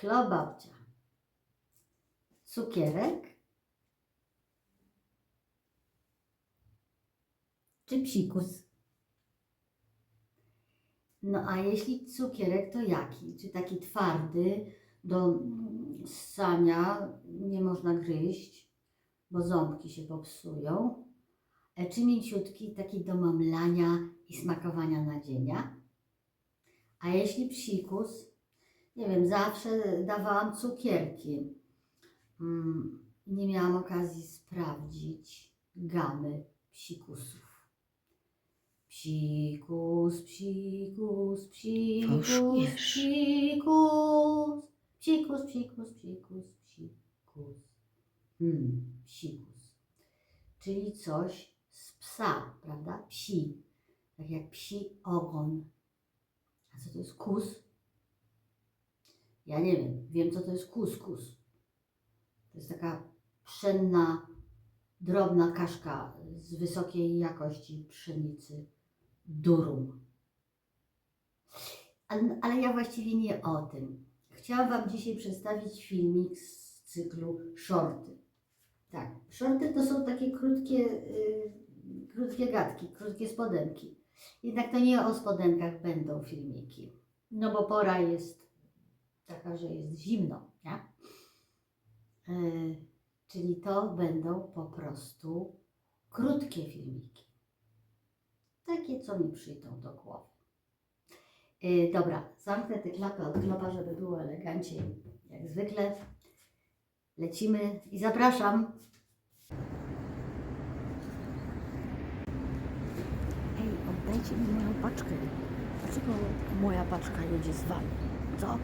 Klobabcia. Cukierek. Czy psikus? No a jeśli cukierek, to jaki? Czy taki twardy, do mm, ssania nie można gryźć, bo ząbki się popsują? E, Czy mięciutki, taki do mamlania i smakowania nadzienia? A jeśli psikus, nie wiem, zawsze dawałam cukierki. Mm, Nie miałam okazji sprawdzić gamy psikusów. Psikus, psikus, psikus, Fałszujesz. psikus, psikus, psikus, psikus, psikus. Hmm, psikus. Czyli coś z psa, prawda? Psi. Tak jak psi ogon. A co to jest kus? Ja nie wiem. Wiem, co to jest kuskus. To jest taka pszenna, drobna kaszka z wysokiej jakości pszenicy. Durum. Ale, ja właściwie nie o tym. Chciałam Wam dzisiaj przedstawić filmik z cyklu Shorty. Tak, shorty to są takie krótkie, y, krótkie gadki, krótkie spodenki. Jednak to nie o spodenkach będą filmiki. No bo pora jest taka, że jest zimno? Y, czyli to będą po prostu krótkie filmiki. Takie, co mi przyjdą do głowy. Y, dobra, zamknę tę klapę od klopa, żeby było eleganciej, jak zwykle. Lecimy i zapraszam. Ej, oddajcie mi moją paczkę. Dlaczego moja paczka jedzie z wami? Co?